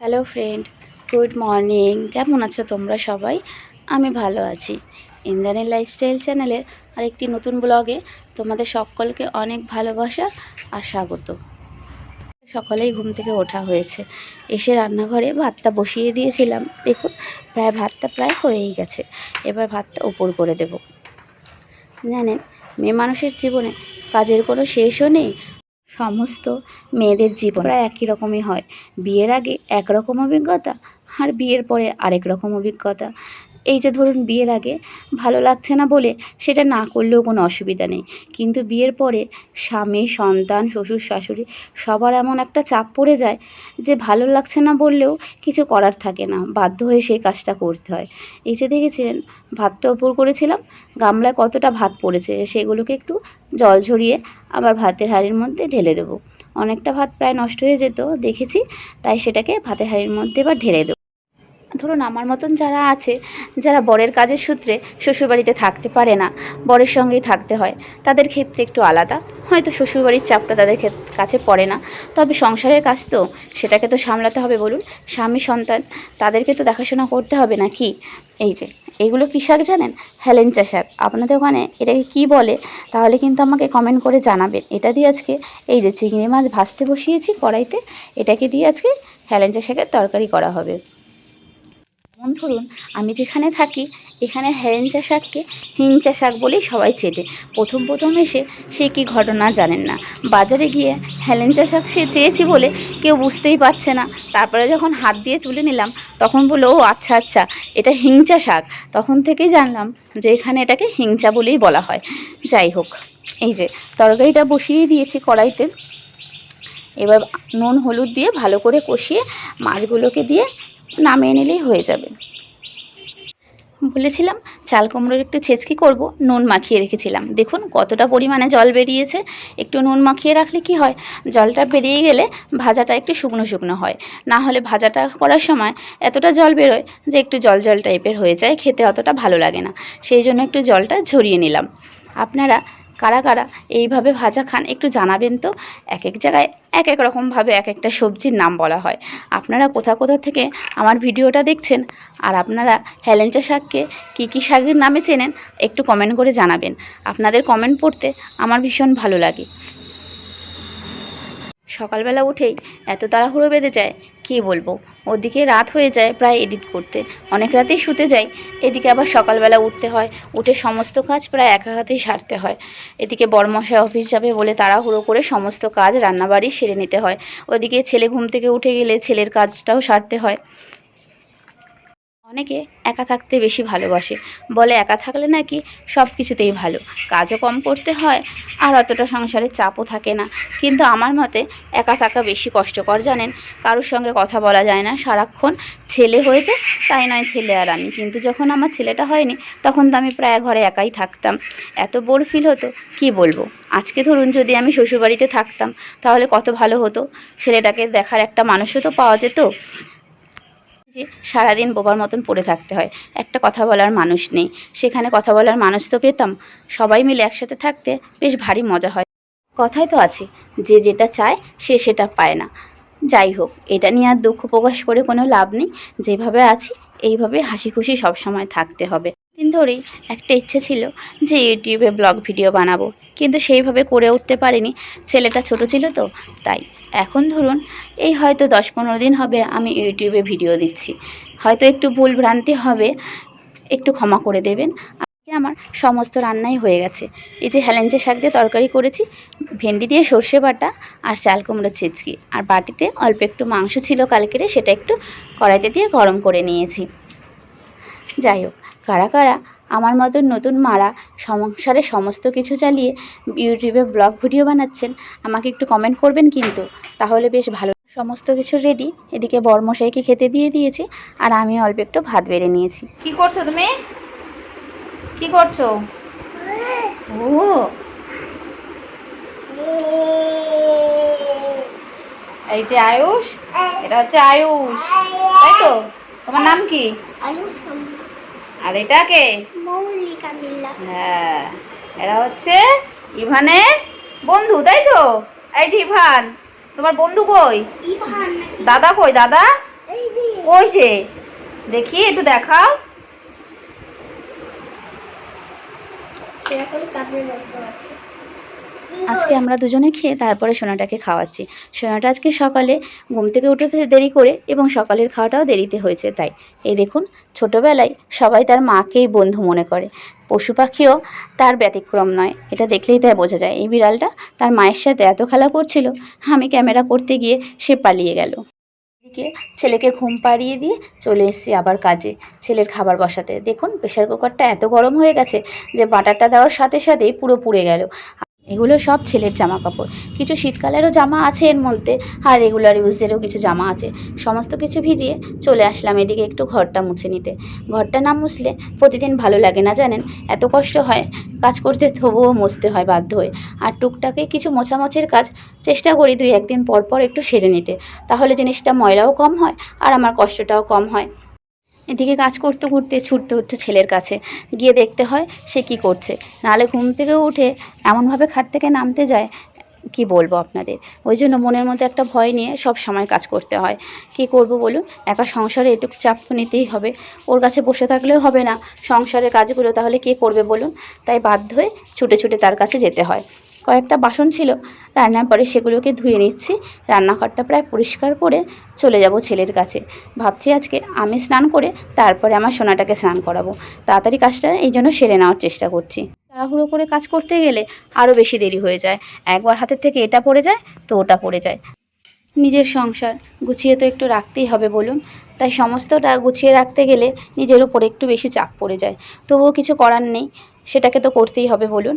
Hello friend good morning কেমন আছো তোমরা সবাই? আমি ভালো আছি। ইন্দ্রাণী লাইফস্টাইল চ্যানেলের আরেকটি নতুন ব্লগে তোমাদের সকলকে অনেক ভালোবাসা আর স্বাগত। সকালেই ঘুম থেকে ওঠা হয়েছে। এসে রান্নাঘরে ভাতটা বসিয়ে দিয়েছিলাম। দেখুন, প্রায় ভাতটা প্রায় হয়েই গেছে। এবার ভাতটা উপর করে দেব। জানেন, মেয়ে মানুষের জীবনে কাজের কোনো শেষও নেই। সমস্ত মেয়েদের জীবন প্রায় একই রকমই হয়। বিয়ের আগে একরকম অভিজ্ঞতা আর বিয়ের পরে আরেক রকম অভিজ্ঞতা। এই যে ধরুন বিয়ের আগে ভালো লাগছে না বলে সেটা না করলেও কোনো অসুবিধা নেই। কিন্তু বিয়ের পরে স্বামী, সন্তান, শ্বশুর, শাশুড়ি সবার এমন একটা চাপ পড়ে যায় যে ভালো লাগছে না বললেও কিছু করার থাকে না। বাধ্য হয়ে সেই কাজটা করতে হয়। এই যে দেখেছিলেন ভাতটা ওপর করেছিলাম, গামলায় কতটা ভাত পড়েছে সেগুলোকে একটু জল ঝরিয়ে আবার ভাতের হাঁড়ির মধ্যে ঢেলে দেবো। অনেকটা ভাত প্রায় নষ্ট হয়ে যেত, দেখেছি, তাই সেটাকে ভাতের হাঁড়ির মধ্যে এবার ঢেলে দেবো। ধরুন আমার মতন যারা আছে, যারা বরের কাজের সূত্রে শ্বশুরবাড়িতে থাকতে পারে না, বরের সঙ্গেই থাকতে হয়, তাদের ক্ষেত্রে একটু আলাদা। হয়তো শ্বশুরবাড়ির চাপটা তাদের কাছে পড়ে না। তবে সংসারের কাজ তো, সেটাকে তো সামলাতে হবে বলুন। স্বামী, সন্তান, তাদেরকে তো দেখাশোনা করতে হবে না কি এই যে, এগুলো কী শাক জানেন? হেলেঞ্চা শাক। আপনাদের ওখানে এটাকে কি বলে? তাহলে কিন্তু আমাকে কমেন্ট করে জানাবেন। এটা দিয়ে আজকে এই যে চিংড়ি মাছ ভাজতে বসিয়েছি কড়াইতে, এটাকে দিয়ে আজকে হেলেঞ্চা শাকের তরকারি করা হবে। যেমন ধরুন, আমি যেখানে থাকি, এখানে হেলেঞ্চা শাককে হিংচা শাক বলেই সবাই চেনে। প্রথম প্রথম এসে সে কি ঘটনা জানেন না। বাজারে গিয়ে হেলেঞ্চা শাক সে চেয়েছি বলে কেউ বুঝতেই পারছে না। তারপরে যখন হাত দিয়ে তুলে নিলাম, তখন বলল, ও আচ্ছা আচ্ছা এটা হিংচা শাক। তখন থেকেই জানলাম যে এখানে এটাকে হিংচা বলেই বলা হয়। যাই হোক, এই যে তরকারিটা বসিয়ে দিয়েছি কড়াইতে। এবার নুন, হলুদ দিয়ে ভালো করে কষিয়ে মাছগুলোকে দিয়ে নামিয়ে নিলেই হয়ে যাবে। বলেছিলাম, চাল কুমড়োর একটু ছেচকি করব, নুন মাখিয়ে রেখেছিলাম। দেখুন কতটা পরিমাণে জল বেরিয়েছে। একটু নুন মাখিয়ে রাখলে কি হয়? জলটা বেরিয়ে গেলে ভাজাটা একটু শুকনো শুকনো হয়। না হলে ভাজাটা করার সময় এতটা জল বেরোয় যে একটু জল জল টাইপের হয়ে যায়, খেতে অতটা ভালো লাগে না। সেই জন্য একটু জলটা ঝরিয়ে নিলাম। আপনারা কারা কারা এইভাবে ভাজা খান একটু জানাবেন তো? এক এক জায়গায় এক এক রকমভাবে এক একটা সবজির নাম বলা হয়। আপনারা কোথা কোথা থেকে আমার ভিডিওটা দেখছেন আর আপনারা হেলেঞ্চা শাককে কী কী শাকের নামে চেনেন একটু কমেন্ট করে জানাবেন। আপনাদের কমেন্ট পড়তে আমার ভীষণ ভালো লাগে। সকালবেলা উঠেই এত তাড়াহুড়ো বেঁধে যায়, কী বলব? ওদিকে রাত হয়ে যায় প্রায় এডিট করতে। অনেক রাতেই শুতে যাই। এদিকে আবার সকালবেলা উঠতে হয়। উঠে সমস্ত কাজ প্রায় একা হাতেই সারতে হয়। এদিকে বড়মশাই অফিস যাবে বলে তাড়াহুড়ো করে সমস্ত কাজ রান্নাবাড়ি সেরে নিতে হয়। ওদিকে ছেলে ঘুম থেকে উঠে গেলে ছেলের কাজটাও সারতে হয়। অনেকে একা থাকতে বেশি ভালোবাসে। বলে একা থাকলে নাকি সব কিছুতেই ভালো। কাজও কম করতে হয় আর অতটা সংসারের চাপও থাকে না। কিন্তু আমার মতে একা থাকা বেশি কষ্টকর, জানেন? কারোর সঙ্গে কথা বলা যায় না। সারাক্ষণ ছেলে হয়েছে তাই নয় ছেলে আর আমি। কিন্তু যখন আমার ছেলেটা হয়নি, তখন তো আমি প্রায় ঘরে একাই থাকতাম। এত বোর ফিল হতো, কি বলব? আজকে ধরুন যদি আমি শ্বশুরবাড়িতে থাকতাম, তাহলে কত ভালো হতো। ছেলেটাকে দেখার একটা মানুষও তো পাওয়া যেত। যে সারাদিন বোবার মতন পড়ে থাকতে হয়। একটা কথা বলার মানুষ নেই। সেখানে কথা বলার মানুষ তো পেতাম। সবাই মিলে একসাথে থাকতে বেশ ভারী মজা হয়। কথাই তো আছে, যে যেটা চায় সে সেটা পায় না। যাই হোক, এটা নিয়ে আর দুঃখ প্রকাশ করে কোনো লাভ নেই। যেভাবে আছি, এইভাবে হাসি খুশি সবসময় থাকতে হবে। দিন ধরেই একটা ইচ্ছে ছিল যে ইউটিউবে ব্লগ ভিডিও বানাবো। কিন্তু সেইভাবে করে উঠতে পারিনি। ছেলেটা ছোট ছিল তো, তাই এখন ধরুন, এই হয়তো দশ পনেরো দিন হবে আমি ইউটিউবে ভিডিও দিচ্ছি। হয়তো একটু ভুল ভ্রান্তি হবে, একটু ক্ষমা করে দেবেন। আমার সমস্ত রান্নাই হয়ে গেছে। এই যে হেলেঞ্চে শাক দিয়ে তরকারি করেছি, ভেন্ডি দিয়ে সর্ষে বাটা আর চাল কুমড়ো ছেচকি। আর বাটিতে অল্প একটু মাংস ছিল কালকেরে, সেটা একটু কড়াইতে দিয়ে গরম করে নিয়েছি। যাই হোক, কারা কারা আমার মতন নতুন মারা সংসারে সমস্ত কিছু চালিয়ে ইউটিউবে ব্লগ ভিডিও বানাচ্ছেন আমাকে একটু কমেন্ট করবেন কিন্তু। তাহলে বেশ ভালো। সমস্ত কিছু রেডি এদিকে বরমশাইকে খেতে দিয়ে দিয়েছি আর আমি অল্প একটু ভাত বেড়ে নিয়েছি। কি করছ তুমি? কি করছ? ও। এই যে আয়ুষ এটা হচ্ছে আয়ুষ। তাই তো? তোমার নাম কি? আর এটা কে? হ্যাঁ এরা হচ্ছে ইভানের বন্ধু তাই তো? এই যে ইভান তোমার বন্ধু কই? দাদা কই দাদা? কই যে? দেখি একটু দেখাও। সে এখন কাজে ব্যস্ত আছে। আজকে আমরা দুজনে খেয়ে তারপরে সোনাটাকে খাওয়াচ্ছি। সোনাটা আজকে সকালে ঘুম থেকে উঠেছে দেরি করে এবং সকালের খাওয়াটাও দেরিতে হয়েছে তাই। এই দেখুন, ছোটোবেলায় সবাই তার মাকেই বন্ধু মনে করে। পশু পাখিও তার ব্যতিক্রম নয়, এটা দেখলেই তাই বোঝা যায়। এই বিড়ালটা তার মায়ের সাথে এত খেলা করছিল, আমি ক্যামেরা করতে গিয়ে সে পালিয়ে গেল। এদিকে ছেলেকে ঘুম পাড়িয়ে দিয়ে চলে এসেছি আবার কাজে, ছেলের খাবার বসাতে। দেখুন প্রেশার কুকারটা এত গরম হয়ে গেছে যে বাটারটা দেওয়ার সাথে সাথেই পুরো পুড়ে গেল। এগুলো সব ছেলের জামা কাপড় কিছু শীতকালেরও জামা আছে এর মধ্যে, আর রেগুলার ইউজেরও কিছু জামা আছে। সমস্ত কিছু ভিজিয়ে চলে আসলাম এদিকে একটু ঘরটা মুছে নিতে। ঘরটা না মুছলে প্রতিদিন ভালো লাগে না জানেন? এত কষ্ট হয়, কাজ করতে তবুও মুছতে হয় বাধ্য হয়ে। আর টুকটাকে কিছু মোছামুছির কাজ চেষ্টা করি দুই একদিন পর পর একটু সেরে নিতে। তাহলে জিনিসটা ময়লাও কম হয়, আর আমার কষ্টটাও কম হয়। এদিকে কাজ করতে করতে ছুটতে উঠছে ছেলের কাছে। গিয়ে দেখতে হয় সে কি করছে। নাহলে ঘুম থেকে উঠে এমনভাবে খাট থেকে নামতে যায়, কি বলব আপনাদের? ওই জন্য মনের মধ্যে একটা ভয় নিয়ে সব সময় কাজ করতে হয়। কি করব বলুন? একা সংসারে এটুকু চাপ তো নিতেই হবে। ওর কাছে বসে থাকলেও হবে না। সংসারের কাজগুলো তাহলে কে করবে বলুন? তাই বাধ্য হয়ে ছুটে ছুটে তার কাছে যেতে হয়। কয়েকটা বাসন ছিল। রান্নার পরে সেগুলোকে ধুয়ে নিচ্ছি। রান্নাঘরটা প্রায় পরিষ্কার করে চলে যাব ছেলের কাছে। ভাবছি আজকে আমি স্নান করে তারপরে আমার সোনাটাকে স্নান করাবো। তাড়াতাড়ি কাজটা এই জন্য সেরে নেওয়ার চেষ্টা করছি। তাড়াহুড়ো করে কাজ করতে গেলে আরও বেশি দেরি হয়ে যায়। একবার হাতের থেকে এটা পড়ে যায় তো ওটা পড়ে যায়। নিজের সংসার গুছিয়ে তো একটু রাখতেই হবে বলুন। তাই সমস্তটা গুছিয়ে রাখতে গেলে নিজের ওপর একটু বেশি চাপ পড়ে যায়। তবুও কিছু করার নেই, সেটাকে তো করতেই হবে বলুন।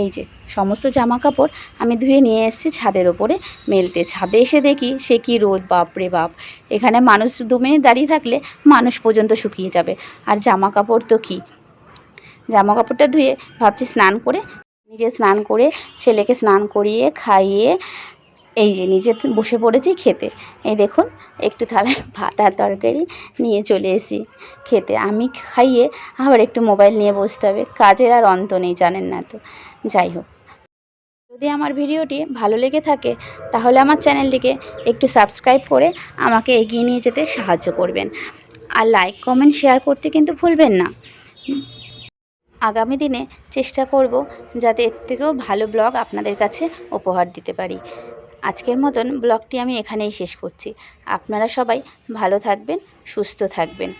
এই যে, সমস্ত জামা কাপড় আমি ধুয়ে নিয়ে এসেছি ছাদের ওপরে, মেলতে। ছাদে এসে দেখি সে কি রোদ, বাপ রে বাপ। এখানে মানুষ দু মিনিট দাঁড়িয়ে থাকলে মানুষ পর্যন্ত শুকিয়ে যাবে। আর জামা কাপড় তো কী? জামা কাপড়টা ধুয়ে ভাবছি স্নান করে, নিজে স্নান করে ছেলেকে স্নান করিয়ে খাইয়ে এই যে নিজে বসে পড়েছি খেতে। এই দেখুন, একটু থালায় ভাত আর তরকারি নিয়ে চলে এসেছি খেতে। আমি খাইয়ে আবার একটু মোবাইল নিয়ে বসতে হবে। কাজের আর অন্ত নেই, জানেন না তো। যাই হোক। যদি আমার ভিডিওটি ভালো লেগে থাকে, তাহলে আমার চ্যানেলটিকে একটু সাবস্ক্রাইব করে আমাকে এগিয়ে নিয়ে যেতে সাহায্য করবেন। আর লাইক, কমেন্ট, শেয়ার করতে কিন্তু ভুলবেন না। আগামী দিনে চেষ্টা করব যাতে এর থেকেও ভালো ব্লগ আপনাদের কাছে উপহার দিতে পারি। আজকের মতন ব্লগটি আমি এখানেই শেষ করছি। আপনারা সবাই ভালো থাকবেন সুস্থ থাকবেন।